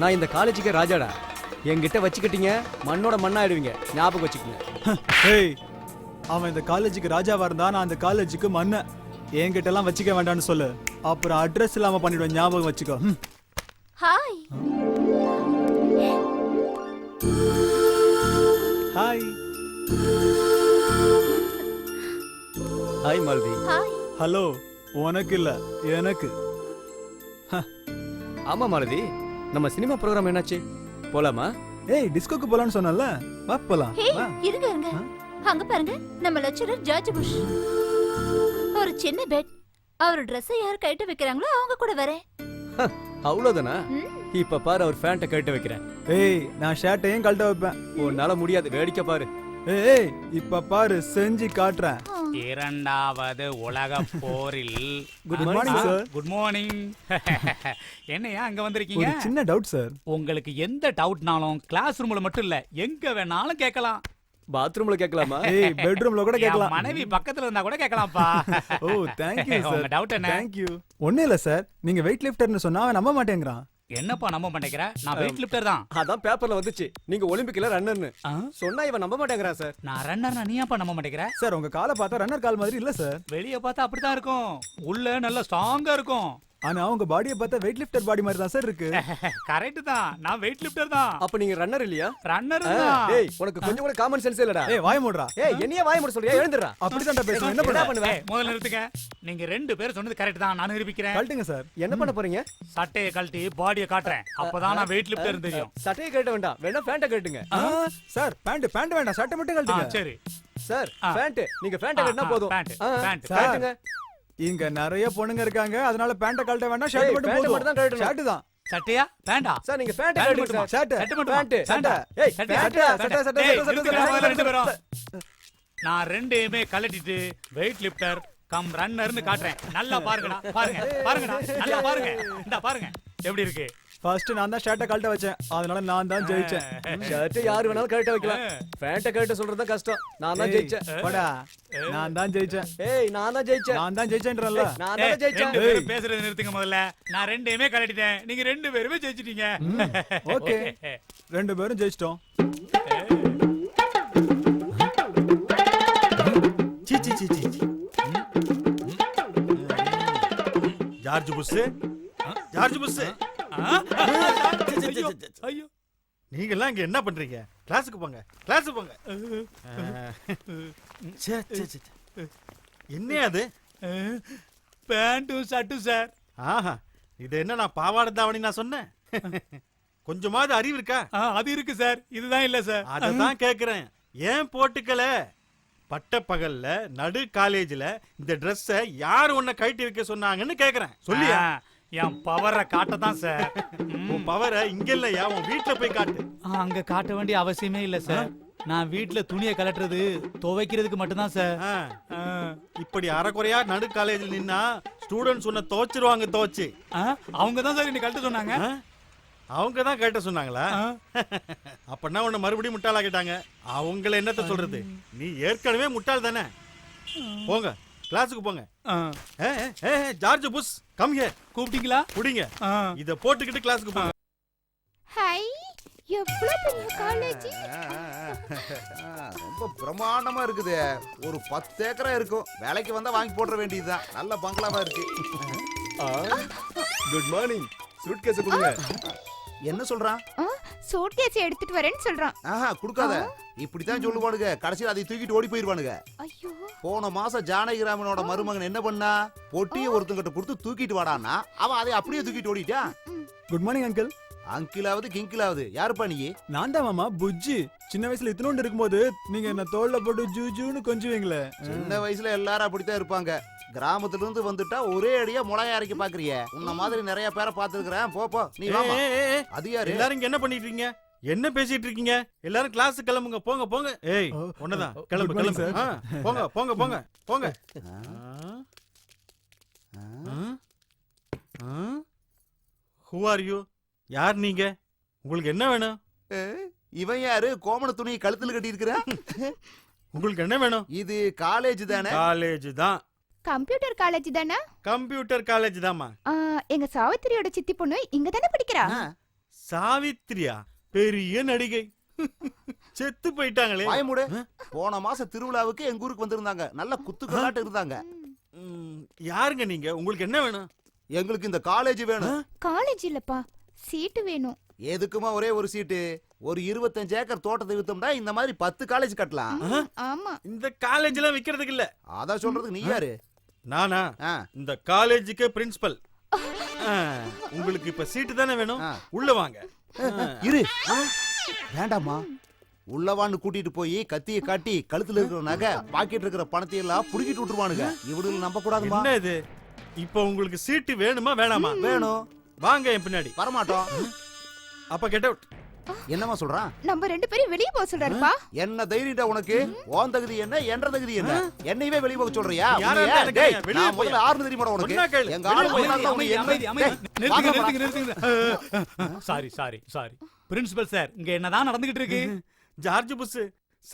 நான் இந்த காலேஜுக்கு ராஜாடா. என்கிட்ட வச்சுக்கிட்டீங்க மண்ணோட மண்ணாயிடுவீங்க. ஞாபகம் வச்சுக்கோங்க. ஏய் அவன் இந்த காலேஜுக்கு ராஜாவா இருந்தா நான் அந்த காலேஜுக்கு மன்ன என்கிட்ட எல்லாம் வச்சுக்க வேண்டாம்னு சொல்லு. அப்புறம் அட்ரஸ் இல்லாம பண்ணிடுவேன் ஞாபகம் வச்சுக்கோ. Hi hi hi Malathi hi hello உனக்கு இல்ல எனக்கு. ஆமா மாலதி நம்ம சினிமா ப்ரோக்ராம் என்னாச்சு? போலாமா? ஏய் டிஸ்கோக்கு போலான்னு சொன்னல வா போலாம். ஹே வா. இருங்க இருங்க. அங்க பாருங்க நம்ம லெக்சரர் ஜார்ஜ் புஷ். ஒரு சின்ன பெட் அவர் ட்ரெஸ்ஸை யார் கைட்டு வைக்கிறாங்களோ அவங்க கூட வரேன். அவ்வளவுதானா? ம், இப்ப பாரு அவர் ஃபேண்ட்டை கேட்டு வைக்கிறேன். ஏய் நான் ஷர்ட்டையும் கழட்ட வைப்பேன். உன்னால முடியாது வேடிக்கை பாரு. ஏய் ஏய் இப்ப பாரு செஞ்சு காட்டுறேன். ஆ. இரண்டாவது உலக போரில். Good morning, sir. Good morning என்னையா அங்க வந்திருக்கீங்க? ஒரு சின்ன டவுட் சார் உங்களுக்கு எந்த டவுட்னாலும் கிளாஸ் ரூம்ல மட்டும் இல்ல. எங்க வேணாலும் கேட்கலாம். பாத்ரூம்ல கேட்கலாமா? ஏய் பெட்ரூம்ல கூட கேட்கலாம். மனைவி பக்கத்துல இருந்தா கூட கேட்கலாம்ப்பா. ஓ தேங்க் யூ உங்க சார் டவுட் என்ன? தேங்க் யூ ஒண்ணே இல்ல சார் நீங்க வெயிட் லிஃப்டர்னு சொன்னா அவன் நம்ப மாட்டேங்கிறான். என்னப்பா நம்ப மாட்டேங்கிற? நான் வெயிட் லிஃப்டர் தான். அதான் பேப்பர்ல வந்துச்சு. நீங்க ஒலிம்பிக்ல ரன்னர்னு? சொன்னா இவன் நம்ப மாட்டேங்கிறான் சார் நான் ரன்னர் நீ ஏன்ப்பா நம்ப மாட்டேங்கிற? சார் உங்க காலை பார்த்தா ரன்னர் கால் மாதிரி இல்ல சார் வெளிய பார்த்தா அப்படித்தான் இருக்கும். உள்ள நல்ல ஸ்ட்ராங்கா இருக்கும். ஆனா உங்க பாடியை பார்த்தா வெயிட் லிஃப்டர் பாடி மாதிரி தான் சார் இருக்கு. கரெக்ட் தான். நான் வெயிட் லிஃப்டர் தான். அப்ப நீங்க ரன்னர் இல்லையா? ரன்னர் தான். டேய் உனக்கு கொஞ்சம் கூட காமன் சென்ஸ் இல்லடா. ஏய் வாய் மூடுறா. ஏய் என்னைய வாய் மூட சொல்றியா? எழுந்துடா அப்படிதான்டா பேசுவேன் என்ன என்ன பண்ண பண்ணுவ? முதல்ல நிறுத்துங்க நீங்க ரெண்டு பேரும் சொன்னது கரெக்ட் தான். நான் நிரூபிக்கிறேன். கழட்டுங்க சார். என்ன பண்ண போறீங்க? சட்டையை கழட்டி பாடியை காட்டுறேன். அப்பதான் நான் வெயிட் லிஃப்டர் தெரியும். சட்டையை கேட்ட வேண்டாம். வேணா ஃபேண்ட்டை கேட்டுங்க ஆ, சார் பேண்ட் பேண்ட் வேண்டாம். சட்டை மட்டும் கழட்டுங்க. சரி. சார் ஆ. ஃபேண்ட் நீங்க ஃபேண்ட்டை ஆ, கட்டினா போதும். Pant, pant. சார். இங்க நிறைய பொண்ணுங்க இருக்காங்க. அதனால பேண்ட கழட்ட வேண்டாம் ஷர்ட் மட்டும் pant மட்டும் தான் கழட்டணும். ஷர்ட் தான். சட்டையா? வேண்டா சார் நீங்க கட்டுங்க மட்டுமா? சார் ஷர்ட் சட்டை மட்டுமா? பேண்ட் சட்டை. ஏய் சட்டை, சட்டை சட்டை, சட்டை, சட்டை, ரெண்டு பேரும். நான் ரெண்டையுமே கழட்டிட்டு வெயிட் லிஃப்டர் கம் ரன்னர்னு காட்டுறேன். நல்லா பாருங்கடா பாருங்க பாருங்கடா நல்லா பாருங்க. இந்த பாருங்க. எப்படி இருக்கு? ஃபர்ஸ்ட் நான் தான் ஷர்ட்டை கழட்ட வச்சேன். அதனால நான் தான் ஜெயிச்சேன். ஷர்ட் யார் வேணாலும் கழட்ட வைக்கலாம். ஃபேண்ட்டை கழட்ட சொல்றது தான் கஷ்டம். நான் தான் ஜெயிச்சேன். போடா. நான் தான் ஜெயிச்சேன். ஏய் நான் தான் ஜெயிச்சேன். நான் தான் ஜெயிச்சேன்றல நான் தான் ஜெயிச்சேன். ரெண்டு பேரும் பேசுறது நிறுத்துங்க முதல்ல. நான் ரெண்டையுமே கழட்டிட்டேன். நீங்க ரெண்டு பேருமே ஜெயிச்சிட்டீங்க. ஓகே. ரெண்டு பேரும் ஜெயிச்சிட்டோம். சீ சீ சீ சீ சீ. ஜார்ஜ் புஷ் ஜார்ஜ் புஷ் ஐயோ, ஐயோ நீங்க எல்லாம் இங்க என்ன பண்றீங்க? கிளாஸுக்கு போங்க கிளாஸுக்கு போங்க. ச்சே, ச்சே, ச்சே. என்ன அது? பேண்ட்டும் ஷர்ட்டும் சார் ஆஹா இது என்ன நான் பாவாடை தாவணி நான் சொன்னேன்? கொஞ்சமாவது அறிவு இருக்கா? அது இருக்கு சார் இதுதான் இல்ல சார் அததான் கேக்குறேன். ஏன் போட்டுக்கல? பட்ட பகல்ல நடு காலேஜ்ல இந்த Dress-அ யார் உன்னை கழட்டி வைக்க சொன்னாங்கன்னு கேக்குறேன். சொல்லியா? என் பவரை காட்டதான் சார் ம். உன் பவரை இங்க இல்லையா? உன் வீட்டுல போய் காட்டு. அங்க காட்ட வேண்டிய அவசியமே இல்ல சார் நான் வீட்ல துணியை கலட்டுறது துவைக்கிறதுக்கு மட்டும்தான் சார். இப்படி அரைக்குறையா நடு காலேஜ்ல நின்னா ஸ்டூடெண்ட்ஸ் உன்னை துவைச்சிருவாங்க துவைச்சு. அவங்க தான் சார் இன்னைக்கு கழட்ட சொன்னாங்க. அவங்க தான் கேட்ட சொன்னாங்களா? ஆ. அப்பன்னா உன்னை மறுபடியும் முட்டாளாக்கிட்டாங்க. அவங்கள என்னத்த சொல்றது? நீ ஏற்கனவே முட்டாள் தானே போங்க. கிளாஸுக்கு போங்க. ஜார்ஜ் புஷ் கம் ஹியர் கூப்பிட்டீங்களா? புடிங்க ஆ. இத போட்டுக்கிட்டு கிளாஸுக்கு போங்க. ஹாய் எவ்வளவு பெரிய காலேஜ் ஆ, ரொம்ப பிரமாண்டமா இருக்குது. ஒரு பத்து ஏக்கரா இருக்கும். வேலைக்கு வந்தா வாங்கி போட்டுற வேண்டியதுதான். நல்ல பங்களாவா இருக்கு. குட் மார்னிங் சூட் கேஸ் கொடுங்க. என்ன சொல்றான்? சூட்கேஸ் எடுத்துட்டு வரேன்னு சொல்றான். ஆஹா கொடுக்காத. இப்படித்தான் சொல்லுவானுங்க. கடைசியில் அதை தூக்கிட்டு ஓடி போயிருவானுங்க ஐயோ. போன மாசம் ஜானகிராமனோட மருமகன் என்ன பண்ணா? பொட்டியை ஒருத்தங்கிட்ட கொடுத்து தூக்கிட்டு வாடான்னா அவன் அதை அப்படியே தூக்கிட்டு ஓடிட்டான் குட் மார்னிங் அங்கிள் அங்கிலாவது கிங்கிலாவது யாருப்பா நீ? நான் தான் மாமா புஜ்ஜி. சின்ன வயசுல இத்தனோண்டு இருக்கும்போது நீங்க என்ன தோல்ல போட்டு ஜூ ஜூன்னு கொஞ்சுவீங்களே. சின்ன வயசுல எல்லாரும் அப்படித்தான் இருப்பாங்க. கிராமத்துல இருந்து வந்துட்டா ஒரே அடியா முளைய அரைக்க பாக்குறிய உன்ன மாதிரி நிறைய பேரை பார்த்திருக்கிறேன். போ போ. நீ வாமா அது யாரு? எல்லாரும் இங்க என்ன பண்ணிட்டு இருக்கீங்க? என்ன பேசிட்டு இருக்கீங்க? எல்லாரும் கிளாஸ் கிளம்புங்க. போங்க போங்க. ஏய் ஒன்னதான் கிளம்பு கிளம்பு. போங்க போங்க போங்க போங்க. ஹூ ஆர் யூ யார் நீங்க? உங்களுக்கு என்ன வேணும்? இவன் யாரு? கோமண துணியை கழுத்துல கட்டி இருக்கிற உங்களுக்கு என்ன வேணும்? இது காலேஜ் தானே? காலேஜ் தான். கம்ப்யூட்டர் காலேஜ் தானே? கம்ப்யூட்டர் காலேஜ் தாம்மா. ஆ, எங்க சாவித்திரியோட சித்தி பொண்ணு இங்க தானே படிக்கிறா? சாவித்ரியா பெரிய நடிகை. செத்து போயிட்டாங்களே. வாய மூடு. போன மாசம் திருவிழாவுக்கு எங்க ஊருக்கு வந்திருந்தாங்க. நல்ல குத்துக்கலாட்டு இருந்தாங்க. ம், யாருங்க நீங்க? உங்களுக்கு என்ன வேணும்? எங்களுக்கு இந்த காலேஜ் வேணும். காலேஜ் இல்லப்பா. சீட்டு வேணும். எதுக்குமா ஒரே ஒரு சீட்டு ஒரு இருபத்தஞ்சு ஏக்கர் தோட்டத்தை வித்தோம்னா இந்த மாதிரி பத்து காலேஜ் கட்டலாம். ஆமா. இந்த காலேஜ் எல்லாம் விக்கிறதுக்கு இல்ல. அதான் சொல்றதுக்கு நீ யாரு? நானா? இந்த காலேஜுக்கு பிரின்சிபல். உங்களுக்கு இப்ப சீட்டு தானே வேணும். உள்ள வாங்க. இரு. வேண்டாமா உள்ளவான்னு கூட்டிட்டு போய் கத்திய காட்டி கழுத்துல இருக்கிற நகை பாக்கெட் இருக்கிற பணத்தை எல்லாம் புடுங்கிட்டு விட்டுருவானுங்க. இவனுக்கு நம்ப கூடாதுமா என்ன இது? இப்ப உங்களுக்கு சீட்டு வேணுமா வேணாமா? வேணும். வாங்க என் பின்னாடி. வரமாட்டோம். அப்ப கெட் அவுட் என்னமா சொல்றான்? நம்ம ரெண்டு பேரும் வெளியே போக சொல்றாருப்பா. என்ன தைரியம்டா உனக்கு? ஓன் தகுதி என்ன என்ற தகுதி என்ன? என்னையவே வெளிய போக சொல்றியா? யாரா உன்னைய? இருந்தா டேய், எனக்கு வெளிய நான் முதல்ல போயா? ஆறு தெரியுமாடா உனக்கு? கேளு. எங்க ஆளு வெளிய அமைதி, அமைதி, அமைதி. டேய், நிறுத்துங்க, நிறுத்துங்க, நிறுத்துங்க. Sorry sorry sorry. Principal sir இங்க என்னதான் நடந்துகிட்டு இருக்கு? ஜார்ஜ் புஷ்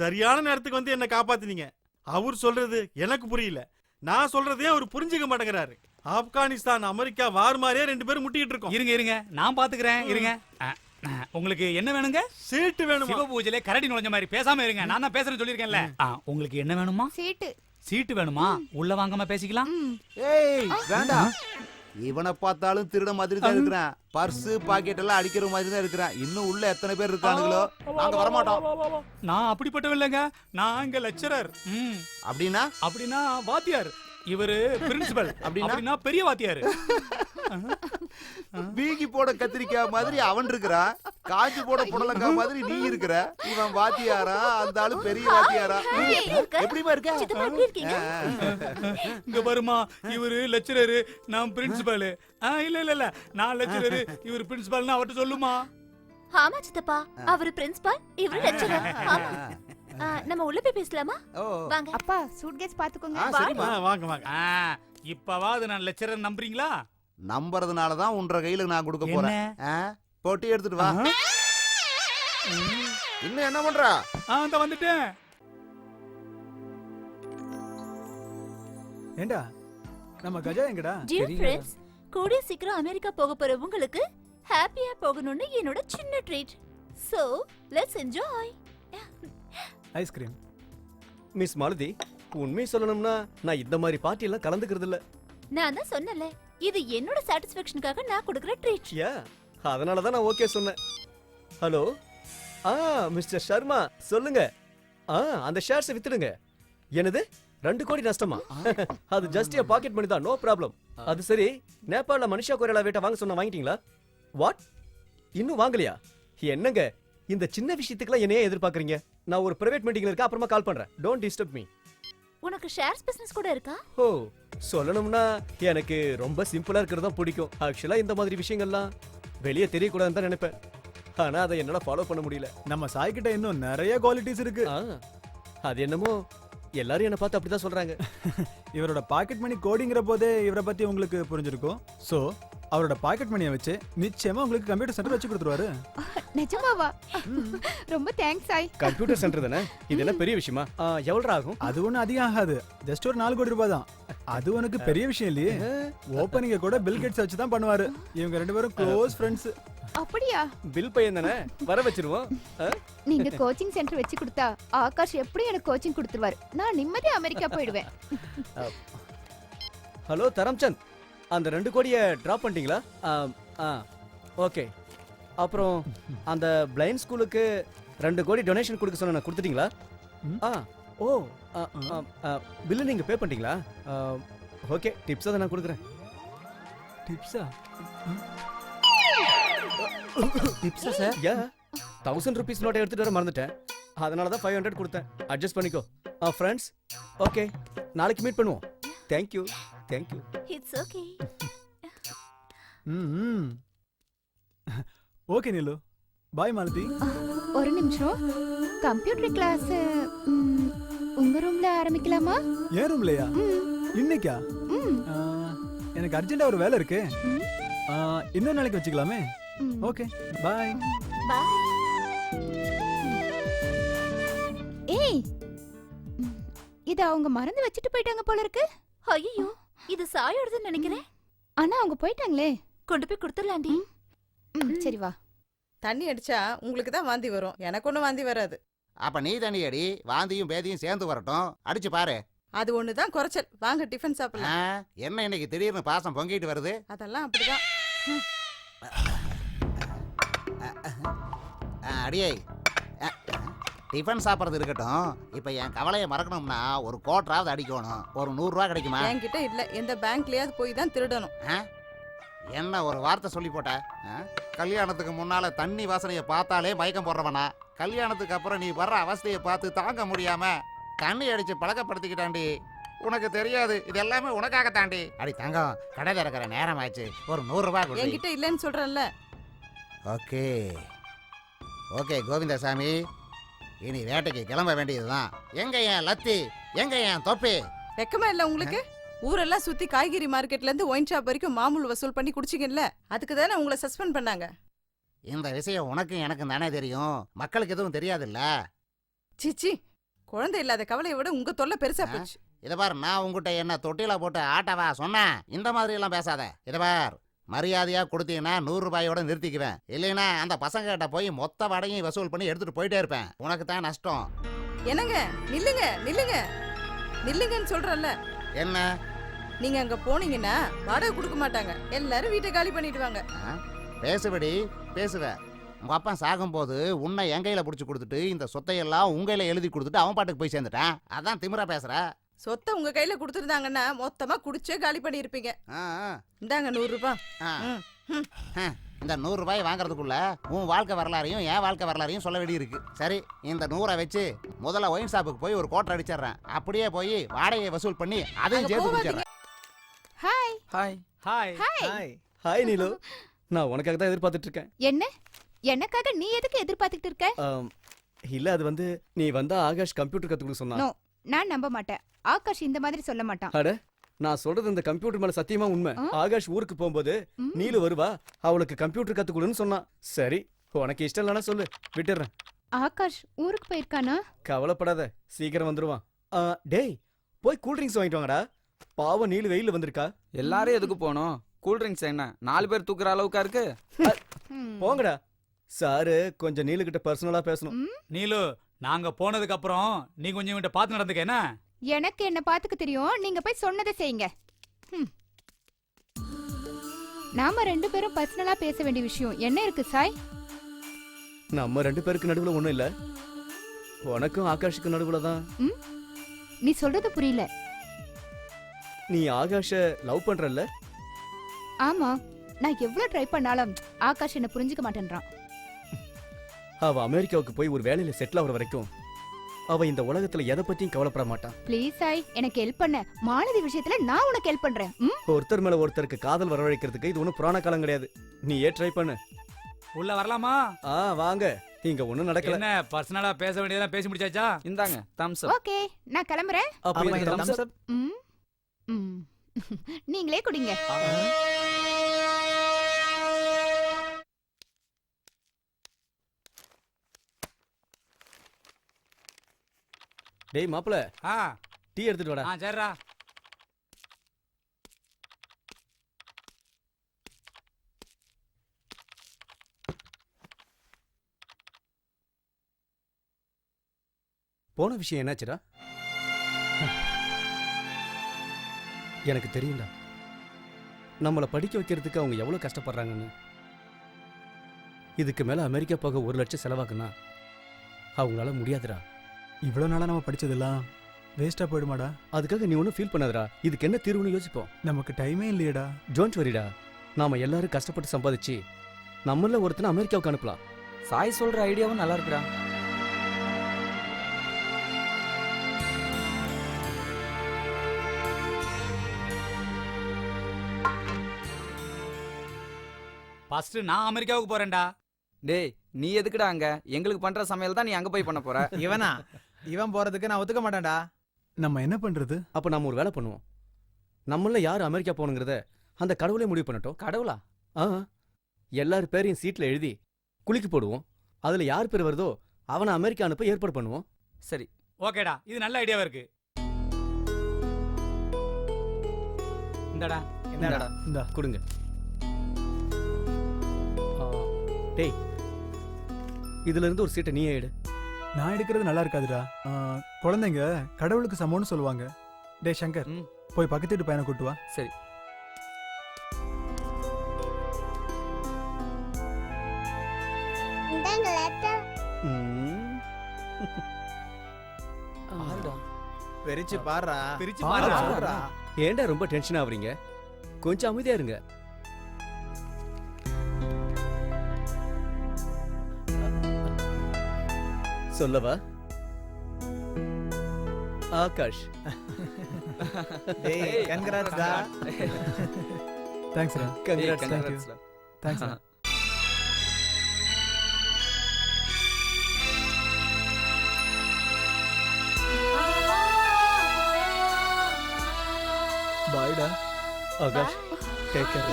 சரியான நேரத்துக்கு வந்து என்ன காப்பாத்துனீங்க. அவர் சொல்றது எனக்கு புரியல. நான் சொல்றதே அவர் புரிஞ்சுக்க மாட்டேங்கிறாரு. ஆப்கானிஸ்தான் அமெரிக்கா வார் மாதிரியே ரெண்டு பேரும் முட்டிக்கிட்டு இருக்கோம். இருங்க இருங்க. நான் பாத்துக்கிறேன். இருங்க. உங்களுக்கு என்ன வேணுங்க? சீட்டு வேணுமா? சிவ பூஜையில கரடி நுழைஞ்ச மாதிரி பேசாம இருங்க. நான் தான் பேசுறேன்னு சொல்லிருக்கேன்ல ஆ, உங்களுக்கு என்ன வேணுமா? சீட்டு. சீட்டு வேணுமா? உள்ள வாங்காம பேசிக்கலாம். ஏய் வேண்டாம். இவனை பார்த்தாலும் திருட மாதிரி தான் இருக்கிறான். பர்ஸ் பாக்கெட் எல்லாம் அடிக்கிற மாதிரி தான் இருக்கிறான். இன்னும் உள்ள எத்தனை பேர் இருக்கானுங்களோ? நாங்க வரமாட்டோம். நான் அப்படிப்பட்டவன் இல்லைங்க. நான் இங்க லெக்சரர் ம். அப்படின்னா? அப்படின்னா வாத்தியார். இவரு பிரின்சிபல் அப்படின்னா? பெரிய வாத்தியார். வீங்கி போட கத்திரிக்காய் மாதிரி அவன் இருக்கிறான் காஞ்சி போட புடலங்காய் மாதிரி நீ இருக்கிற. இவன் வாத்தியாரா? அந்த ஆளு பெரிய வாத்தியாரா? எப்படி இருக்க? எப்படிமா இருக்க இங்க வருமா இவரு லெக்சரர் நான் பிரின்சிபல் இல்ல இல்ல இல்ல. நான் லெக்சரர் இவர் பிரின்சிபல்னு அவர்ட்ட சொல்லுமா ஆமா சித்தப்பா. அவரு பிரின்சிபால் இவரு லெக்சரர் நம்ம உள்ள போய் பேசலாமா? ஓ. வாங்க. அப்பா சூட்கேஸ் பாத்துக்கோங்க ஆ, வாங்க வாங்க. இப்பவாவது நான் லெக்சரர் நம்புறீங்களா? நம்புறதுனால தான் உன்ற கையில நான் கொடுக்க போறேன். போட்டி எடுத்துட்டு வா? இன்னும் என்ன பண்ற? ஆ இந்த வந்துட்டேன். ஏண்டா? நம்ம கஜா எங்கடா? டியர் ஃப்ரெண்ட்ஸ் கூடிய சீக்கிரம் அமெரிக்கா போக போற உங்களுக்கு ஹாப்பியா போகணும்னு என்னோட சின்ன treat so let's enjoy ice cream. Miss Malathi உண்மையை சொல்லணும்னா நான் இந்த மாதிரி பார்ட்டி எல்லாம் கலந்துக்கிறது இல்ல நான் தான் சொன்னல இது என்னோட சாட்டிஸ்ஃபேக்ஷனுக்காக நான் கொடுக்குற ட்ரீட். யா அதனால தான் நான் ஓகே சொன்னேன். ஹலோ? ஆ மிஸ்டர் சர்மா சொல்லுங்க. ஆ அந்த ஷேர்ஸை வித்துடுங்க. என்னது? ரெண்டு கோடி நஷ்டமா? அது ஜஸ்ட் ஏ பாக்கெட் மணி தான் நோ ப்ராப்ளம் அது சரி நேபாளில் மனுஷா கொரியாலா வேட்டை வாங்க சொன்னா வாங்கிட்டீங்களா? வாட் இன்னும் வாங்கலையா? என்னங்க இந்த சின்ன விஷயத்துக்குலாம் என்னையே எதிர்பார்க்கறீங்க? நான் ஒரு பிரைவேட் மீட்டிங்ல இருக்க அப்புறமா கால் பண்றேன். டோன்ட் டிஸ்டர்ப் மீ உனக்கு ஷேர்ஸ் பிசினஸ் கூட இருக்கா? ஓ சொல்லணும்னா எனக்கு ரொம்ப சிம்பிளா இருக்கிறது தான் பிடிக்கும். ஆக்சுவலா இந்த மாதிரி விஷயங்கள்லாம் வெளியே தெரியக்கூடாதுன்னு தான் நினைப்பேன். ஆனா அதை என்னால ஃபாலோ பண்ண முடியல. நம்ம சாய் கிட்ட இன்னும் நிறைய குவாலிட்டிஸ் இருக்கு. ஆ, அது என்னமோ எல்லாரும் என்ன பார்த்து அப்படிதான் சொல்றாங்க. இவரோட பாக்கெட் மணி கோடிங்கிற போதே இவரை பத்தி உங்களுக்கு புரிஞ்சிருக்கும். சோ அவரோட பாக்கெட் மணியை வச்சு நிச்சயமா உங்களுக்கு கம்ப்யூட்டர் சென்டர் வச்சு கொடுத்துருவாரு. நிஜமாவா? ரொம்ப தேங்க்ஸ் சாய். கம்ப்யூட்டர் சென்டர் தானே? இது என்ன பெரிய விஷயமா? ஆ, எவ்வளவு ஆகும்? அது ஒண்ணும் அதிகம் ஆகாது. ஜஸ்ட் ஒரு நாலு கோடி ரூபாய் தான். அது உனக்கு பெரிய விஷயம் இல்லையே. ஓப்பனிங்க கூட பில் கேட்ஸ் வச்சு தான் பண்ணுவாரு. இவங்க ரெண்டு பேரும் க்ளோஸ் ஃப்ரெண்ட்ஸ் அப்படியா? பில் பையன் தானே? வர வச்சிருவோம். ஆ? நீங்க கோச்சிங் சென்டர் வச்சு கொடுத்தா ஆகாஷ் எப்படி எனக்கு கோச்சிங் கொடுத்துருவாரு? நான் நிம்மதியா அமெரிக்கா போயிடுவேன். ஹலோ தரம்சந்த். அந்த ரெண்டு கோடியை டிராப் பண்ணிட்டீங்களா? ஆ, ஆ. ஓகே அப்புறம் அந்த பிளைண்ட் ஸ்கூலுக்கு ரெண்டு கோடி டொனேஷன் கொடுக்க சொன்ன கொடுத்துட்டீங்களா? ம். ஆ. ஓ. ஆ, ஆ, ஆ, பில்லு நீங்கள் பே பண்ணிட்டீங்களா? ஓகே டிப்ஸ் அதை நான் கொடுக்குறேன். டிப்ஸா டிப்ஸா சார் யா தௌசண்ட் ருபீஸ் நோட்டை எடுத்துட்டு வர மறந்துட்டேன். அதனால தான் ஃபைவ் ஹண்ட்ரட் கொடுத்தேன். அட்ஜஸ்ட் பண்ணிக்கோ. ஆ ஃப்ரெண்ட்ஸ் ஓகே நாளைக்கு மீட் பண்ணுவோம். Thank you thank you it's okay hmm. Okay Neelu. Bye Malathi. ஒரு நிமிஷம். கம்ப்யூட்டர் கிளாஸ் உங்க ரூம்ல ஆரம்பிக்கலாமா? ஏன் ரூம்லையா? இன்னைக்கா? எனக்கு அர்ஜென்ட்டா ஒரு வேலை இருக்கு. இன்னொரு நாளைக்கு வச்சுக்கலாமே? ம். ஓகே. பாய் பாய் ஏய் இத அவங்க மறந்து வச்சுட்டு போயிட்டாங்க போல இருக்கு. ஐயோ இது சாயோடதுன்னு நினைக்கிறேன். ஆனா அவங்க போயிட்டாங்களே. கொண்டு போய் கொடுத்துடலாண்டி. ம், சரி வா. தண்ணி அடிச்சா உங்களுக்கு தான் வாந்தி வரும். எனக்கு ஒன்றும் வாந்தி வராது. அப்ப நீ தண்ணி அடி வாந்தியும் பேதியும் சேர்ந்து வரட்டும். அடிச்சு பாரு. அது ஒன்று தான் குறைச்சல். வாங்க டிஃபன் ஆ, சாப்பிடலாம் என்ன இன்னைக்கு திடீர்னு பாசம் பொங்கிட்டு வருது? அதெல்லாம் அப்படிதான். ஆ, அடியே. ஆ, டிஃபன் சாப்பிட்றது இருக்கட்டும். இப்போ என் கவலையை மறக்கணும்னா ஒரு கோட்டராவது அடிக்கணும். ஒரு நூறுரூவா கிடைக்குமா? என்கிட்ட இல்ல. எந்த பேங்க்லயாவது போய் தான் திருடணும். ஆ? என்ன ஒரு வார்த்தை சொல்லி போட்ட? கல்யாணத்துக்கு முன்னால தண்ணி வாசனையை பார்த்தாலே மயக்கம் போடுறவனா? கல்யாணத்துக்கு அப்புறம் நீ வர்ற அவஸ்தையை பார்த்து தாங்க முடியாம தண்ணி அடிச்சு பழக்கப்படுத்திக்கிட்டாண்டி உனக்கு தெரியாது. இது எல்லாமே உனக்காக தாண்டி அடி தங்கம் கடை திறக்கிற நேரம் ஆச்சு ஒரு நூறுரூவா கொடு. என்கிட்ட இல்லைன்னு சொல்றேன்ல. ஓகே. ஓகே கோவிந்தசாமி. இனி வேட்டைக்கு கிளம்ப வேண்டியதுதான். எங்க என் லத்தி? எங்க என் தொப்பி? வெக்கமா இல்ல உங்களுக்கு? ஊரெல்லாம் சுத்தி காய்கறி மார்க்கெட்ல இருந்து ஒயின் ஷாப் வரைக்கும் மாமூல் வசூல் பண்ணி குடிச்சிங்கல்ல அதுக்கு தானே உங்களை சஸ்பெண்ட் பண்ணாங்க? இந்த விஷயம் உனக்கும் எனக்கும் தானே தெரியும். மக்களுக்கு எதுவும் தெரியாதுல்ல? சிச்சி குழந்தை இல்லாத கவலையை விட உங்க தொல்லை பெருசா? போச்சு. இத பார் நான் உங்ககிட்ட என்ன தொட்டில போட்டு ஆட்டவா சொன்னேன்? இந்த மாதிரி எல்லாம் பேசாத. இத பார் மரியாதையா கொடுத்தீங்கன்னா நூறு ரூபாயோட நிறுத்திக்குவேன். இல்லைன்னா அந்த பசங்க கிட்ட போய் மொத்த வடையும் வசூல் பண்ணி எடுத்துட்டு போயிட்டே இருப்பேன். உனக்கு தான் நஷ்டம். என்னங்க? நில்லுங்க நில்லுங்க. நில்லுங்கன்னு சொல்றேன்ல என்ன? நீங்க அங்க போனீங்கன்னா வாடகை கொடுக்க மாட்டாங்க. எல்லாரும் வீட்டை காலி பண்ணிடுவாங்க? பேசுபடி பேசுவ. உங்க அப்பா சாகும்போது உன்னை என் கையில புடிச்சு கொடுத்துட்டு இந்த சொத்தையெல்லாம் உங்க கையில எழுதி கொடுத்துட்டு அவன் பாட்டுக்கு போய் சேர்ந்துட்டான். அதான் திமிரா பேசுற. சொத்தை உங்க கையில கொடுத்துருந்தாங்கன்னா மொத்தமா குடிச்சே காலி ஆ, இந்தாங்க நூறு ரூபாய் இந்த நூறு ரூபாய் வாங்குறதுக்குள்ள உன் வாழ்க்கை வரலாறையும் என் வாழ்க்கை வரலாறையும் சொல்ல வேண்டியிருக்கு. சரி இந்த நூறை வச்சு முதல்ல ஒயின் ஷாப்புக்கு போய் ஒரு கோட்டை அடிச்சிடுறேன். அப்படியே போய் வாடகையை வசூல் பண்ணி அதையும் சேர்த்து. குடிச்சிடுறேன். Hi hi hi hi hi hi Neelu நான் உனக்காக தான் எதிர்பார்த்துட்டு இருக்கேன். என்ன? எனக்காக நீ எதுக்கு எதிர்பார்த்துக்கிட்டு இருக்க? இல்ல அது வந்து நீ வந்தா ஆகாஷ் கம்ப்யூட்டர் கத்துக்கணும் சொன்னா. நான் நம்ப மாட்டேன். ஆகாஷ் இந்த மாதிரி சொல்ல மாட்டான். அட நான் சொல்றது இந்த கம்ப்யூட்டர் மேல சத்தியமா உண்மை? ஆகாஷ் ஊருக்கு போகும்போது. நீலு வருவா அவளுக்கு கம்ப்யூட்டர் கத்துக்கணும்னு சொன்னான். சரி உனக்கு இஷ்டம் இல்லைன்னா சொல்லு விட்டுறேன். ஆகாஷ் ஊருக்கு போயிருக்கானா? கவலைப்படாத சீக்கிரம் வந்துருவான். ஆ, டேய் போய் கூல் ட்ரிங்க்ஸ் வாங்கிட்டு வாங்கடா. பாவம் நீலு வெயில்ல வந்திருக்கா. எல்லாரும் எதுக்கு போனோம் கூல் ட்ரிங்க்ஸ் என்ன? நாலு பேர் தூக்குற அளவுக்கா இருக்கு? ம். போங்கடா. சாரு கொஞ்சம் நீலு கிட்ட பர்சனலா பேசணும். ம், நீலு நாங்க போனதுக்கு அப்புறம் நீ கொஞ்சம் இவன்ட்ட பார்த்து நடந்துக்க என்ன? எனக்கு என்ன பாத்துக்க தெரியும். நீங்க போய் சொன்னதை செய்யுங்க. ம். நாம ரெண்டு பேரும் பர்சனலா பேச வேண்டிய விஷயம். என்ன இருக்கு சாய்? நம்ம ரெண்டு பேருக்கு நடுவுல ஒண்ணும் இல்ல. உனக்கும் ஆகாஷுக்கும் நடுவுல தான்? நீ சொல்றது புரியல. நீ ஆகாஷ லவ் பண்றல்ல? ஆமா. நான் எவ்வளவு ட்ரை பண்ணாலும் ஆகாஷ் என்ன புரிஞ்சுக்க மாட்டேன்றான். அவ அமெரிக்காவுக்கு போய் ஒரு வேலையில செட்டில் ஆகுற வரைக்கும் அவ இந்த உலகத்துல எதை பத்தியும் கவலைப்பட மாட்டான் ப்ளீஸ் சாய் எனக்கு ஹெல்ப் பண்ண. மாலதி விஷயத்துல நான் உனக்கு ஹெல்ப் பண்றேன். ம்? ஒருத்தர் மேல ஒருத்தருக்கு காதல் வரவழைக்கிறதுக்கு இது ஒன்றும் புராண காலம் கிடையாது. நீ ஏன் ட்ரை பண்ணு. உள்ள வரலாமா? ஆ வாங்க. இங்க ஒண்ணும் நடக்கல. என்ன பர்சனலா பேச வேண்டியதெல்லாம் பேசி முடிச்சாச்சா? இந்தாங்க தம்ஸ் அப் ஓகே நான் கிளம்புறேன். அப்ப இந்த thumbs thumbs up. ம் ம். நீங்களே குடிங்க. டேய் மாப்பிள. ஆ. டீ எடுத்துட்டு வாடா. ஆ சரிடா போன விஷயம் என்னாச்சுடா? எனக்கு தெரியும்டா. நம்மளை படிக்க வைக்கிறதுக்கு அவங்க எவ்வளவு கஷ்டப்படுறாங்கன்னு. இதுக்கு மேல அமெரிக்கா போக ஒரு லட்சம் செலவாக்குனா அவங்களால முடியாதுடா. இவ்வளவு நாளா நம்ம படிச்சதெல்லாம் வேஸ்டா போயிடுமாடா? அதுக்காக நீ ஒன்றும் ஃபீல் பண்ணாதடா. இதுக்கு என்ன தீர்வுன்னு யோசிப்போம். நமக்கு டைமே இல்லையேடா. டோன்ட் வரிடா நாம எல்லாரும் கஷ்டப்பட்டு சம்பாதிச்சு நம்மள ஒருத்தனை அமெரிக்காவுக்கு அனுப்பலாம். சாய் சொல்ற ஐடியாவும் நல்லா இருக்குடா. ஃபர்ஸ்ட் நான் அமெரிக்காவுக்கு போறேன்டா. டேய் நீ எதுக்குடா அங்க? எங்களுக்கு பண்ற சமையல் தான் நீ அங்க போய் பண்ண போற. இவனா? இவன் போறதுக்கு நான் ஒத்துக்க மாட்டேன்டா. நம்ம என்ன பண்றது? அப்ப நாம ஒரு வேலை பண்ணுவோம். நம்மள யார் அமெரிக்கா போகணுங்கிறத அந்த கடவுளே முடிவு பண்ணட்டும். கடவுளா? ஆ. எல்லார் பேரையும் சீட்ல எழுதி குலுக்கி போடுவோம். அதுல யார் பேர் வருதோ அவனை அமெரிக்கா அனுப்ப ஏற்பாடு பண்ணுவோம். சரி. ஓகேடா. இது நல்ல ஐடியாவா இருக்கு. இந்தடா. என்னடா இந்தா. கொடுங்க. ஆ, டேய். இதுல இருந்து ஒரு சீட்டை நீயே எடு. நான் எடுக்கிறது நல்லா இருக்காதுடா. குழந்தைங்க கடவுளுக்கு சமம்னு சொல்லுவாங்க. டேய் சங்கர் ம். போய் பக்கத்து வீட்டு பையனை கூட்டு வா. சரி. பிரிச்சு பாடுறா பிரிச்சு. ஏன்டா ரொம்ப டென்ஷன் ஆவறீங்க கொஞ்சம் அமைதியா இருங்க. சொல்லவா? ஆகாஷ். டேய் கன்கிராட்ஸ் டா. Congrats டா. பாய்டா Akash take care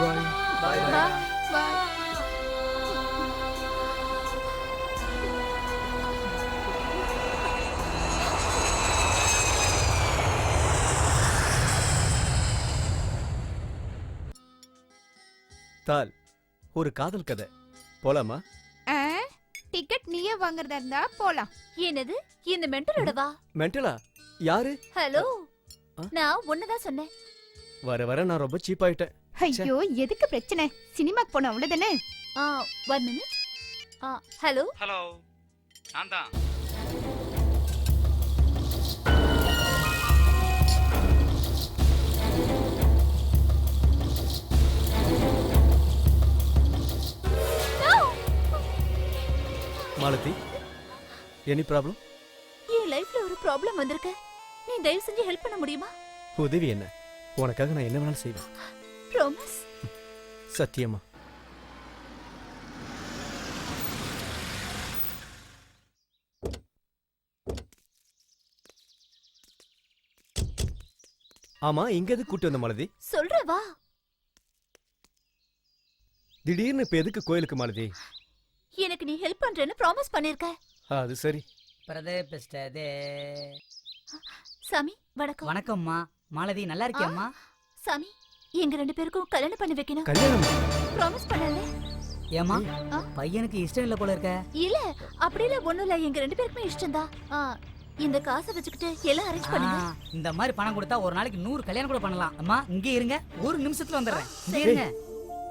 bye bye bye தால் ஒரு காதல் கதை. போலாமா? டிக்கெட் நீயே வாங்குறதா இருந்தா போலாம். என்னது? இந்த மென்டலோட வா. மென்டலா யாரு? ஹலோ? நான் ஒன்னதான் சொன்னேன். வர வர நான் ரொம்ப சீப் ஆயிட்டேன். ஐயோ எதுக்கு பிரச்சனை? சினிமாக்கு போனோம் அவ்வளவுதானே ஆ ஒன் மினிட் ஆ ஹலோ ஹலோ நான் தான். மாலதி எனி ப்ராப்ளம் என் லைஃப்ல ஒரு ப்ராப்ளம் வந்திருக்கு. நீ தயவு செஞ்சு ஹெல்ப் பண்ண முடியுமா? உதவி என்ன? உனக்காக நான் என்ன வேணாலும் செய்வேன். ப்ராமிஸ் சத்தியமா ஆமா இங்க எதுக்கு கூட்டு வந்த மாலதி. சொல்ற வா திடீர்னு இப்ப எதுக்கு கோயிலுக்கு மாலதி? எனக்கு நீ ஹெல்ப் பண்றேன்னு ப்ராமிஸ் பண்ணிருக்க. அது சரி. பிரதேபிஸ்டதே சாமி வணக்கம். வணக்கம்மா. மாலதி நல்லா இருக்கியாம்மா? சாமி. எங்க ரெண்டு பேருக்கும் கல்யாணம் பண்ணி வைக்கணும். கல்யாணம் ப்ராமிஸ் பண்ணல. ஏம்மா ஆ? பையனுக்கு இஷ்டம் இல்ல போல இருக்க. இல்ல அப்படிலாம் ஒண்ணும் இல்ல. எங்க ரெண்டு பேருக்குமே இஷ்டம்தான் ஆ, இந்த காசை வச்சுக்கிட்டு எல்லாம் அரேஞ்ச் பண்ணுங்க. இந்த மாதிரி பணம் கொடுத்தா ஒரு நாளைக்கு நூறு கல்யாணம் கூட பண்ணலாம். அம்மா இங்க இருங்க. ஒரு நிமிஷத்துல வந்துடுறேன். இங்க இருங்க.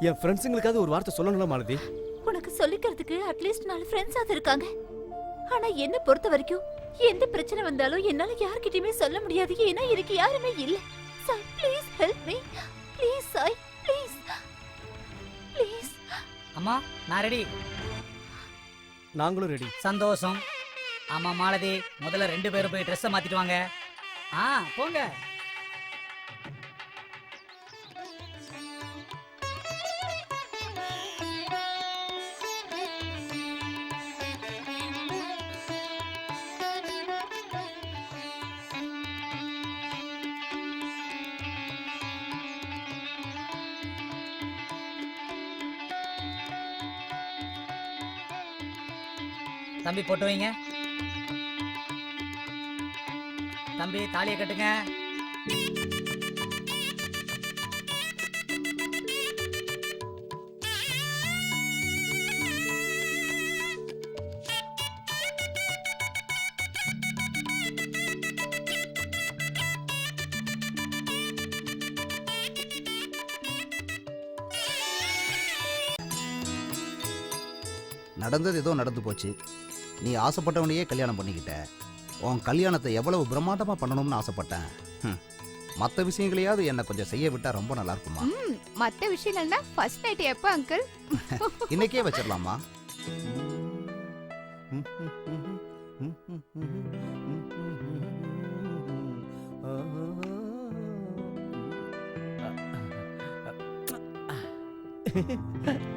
என் ஃப்ரெண்ட்ஸுங்களுக்காவது ஒரு வார்த்தை சொல்லணும்ல மாலதி? உனக்கு சொல்லிக்கிறதுக்கு அட்லீஸ்ட் நாலு ஃப்ரெண்ட்ஸ் அது இருக்காங்க. ஆனா என்ன பொறுத்த வரைக்கும் எந்த பிரச்சனை வந்தாலும் என்னால யார்கிட்டயுமே சொல்ல முடியாது. ஏன்னா எனக்கு யாருமே இல்ல. Sai please help me please Sai please please அம்மா நான் ரெடி நாங்களும் ரெடி சந்தோஷம். ஆமா மாலதி முதல்ல ரெண்டு பேரும் போய் ட்ரெஸ்ஸை மாத்திட்டு வாங்க. ஆ போங்க. தம்பி போட்டு வைங்க. தம்பி தாலியை கட்டுங்க. நடந்தது ஏதோ நடந்து போச்சு. நீ ஆசைப்பட்டவனையே கல்யாணம் பண்ணிக்கிட்ட. உன் கல்யாணத்தை எவ்வளவு பிரம்மாண்டமாக பண்ணணும்னு ஆசைப்பட்டேன். மற்ற விஷயங்களையாவது என்னை கொஞ்சம் செய்ய விட்டா ரொம்ப நல்லா இருக்குமா ம் மற்ற விஷயங்கள்னா ஃபர்ஸ்ட் நைட் எப்போ அங்கிள் இன்னைக்கே வச்சிடலாமா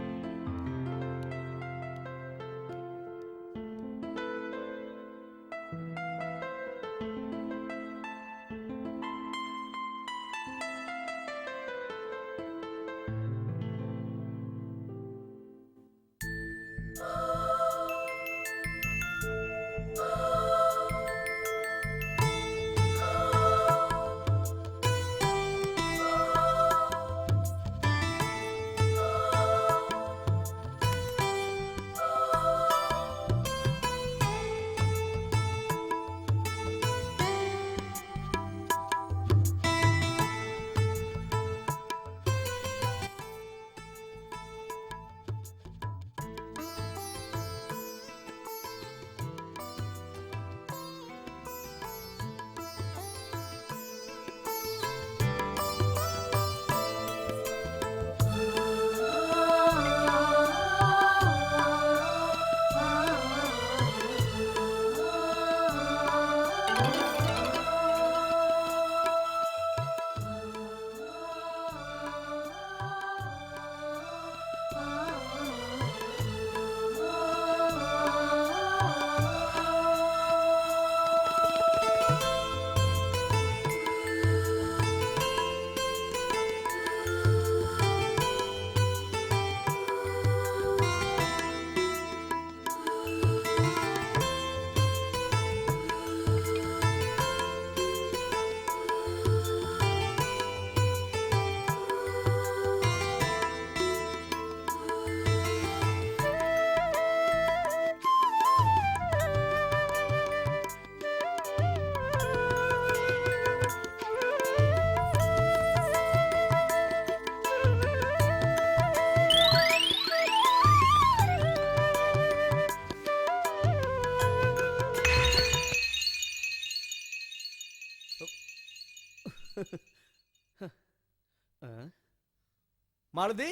மாலதி?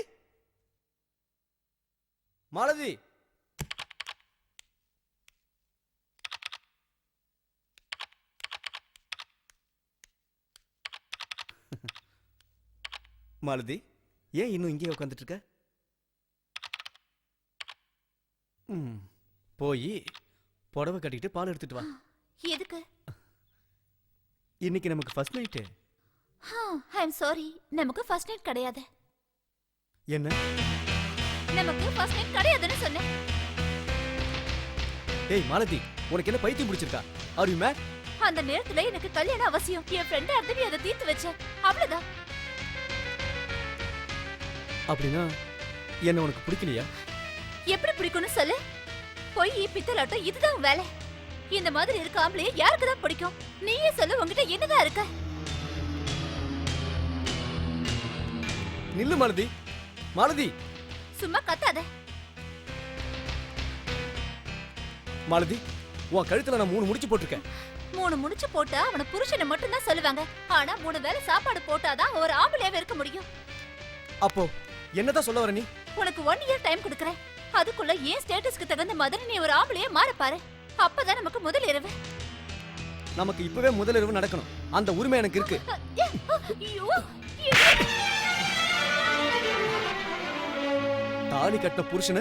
மாலதி? மாலதி ஏன் இன்னும் இங்கேயே உட்காந்துட்டு இருக்க ம், போய் புடவை கட்டிட்டு பால் எடுத்துட்டு வா. எதுக்கு? இன்னைக்கு நமக்கு first night I am sorry நமக்கு ஃபர்ஸ்ட் நைட் கிடையாது. என்ன? நமக்கு ஃபர்ஸ்ட் நைட் கிடையாதுன்னு சொன்னேன். ஏய் மாலதி உனக்கு என்ன பைத்தியம் பிடிச்சிருக்கா? ஆர் யூ மேட் அந்த நேரத்துல எனக்கு கல்யாணம் அவசியம். என் ஃப்ரெண்ட் அர்த்தவி அதை தீர்த்து வச்சேன் அவ்வளவுதான். அப்படின்னா என்ன உனக்கு பிடிக்கலையா? எப்படி பிடிக்கும்னு சொல்லு. பொய் பித்தலாட்டம் இதுதான் வேலை. இந்த மாதிரி இருக்க ஆம்பளைய யாருக்கு தான் பிடிக்கும்? நீயே சொல்லு உன்கிட்ட என்னதான் இருக்க? நில்லு மாலதி. மாலதி. சும்மா கத்தாத. மாலதி உன் கழுத்துல நான் மூணு முடிச்சு போட்டிருக்கேன். மூணு முடிச்சு போட்டா அவன புருஷனை மட்டும்தான் சொல்லுவாங்க. ஆனா மூணு வேளை சாப்பாடு போட்டாதான் ஒரு ஆம்பளையாவே இருக்க முடியும். அப்போ என்னதான் சொல்ல வர நீ? உனக்கு ஒன் இயர் டைம் கொடுக்கறேன். அதுக்குள்ள ஏன் ஸ்டேட்டஸ்க்கு தகுந்த மாதிரி நீ ஒரு ஆம்பளைய மாற பாரு. அப்பதான் நமக்கு முதல் இரவு. நமக்கு இப்பவே முதலிரவு நடக்கணும். அந்த உரிமை எனக்கு இருக்கு. ஐயோ. தாலி கட்ட புருஷன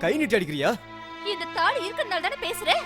கை நீட்டி அடிக்கிறியா? இந்த தாலி இருக்கிறதுனால தானே பேசுறேன்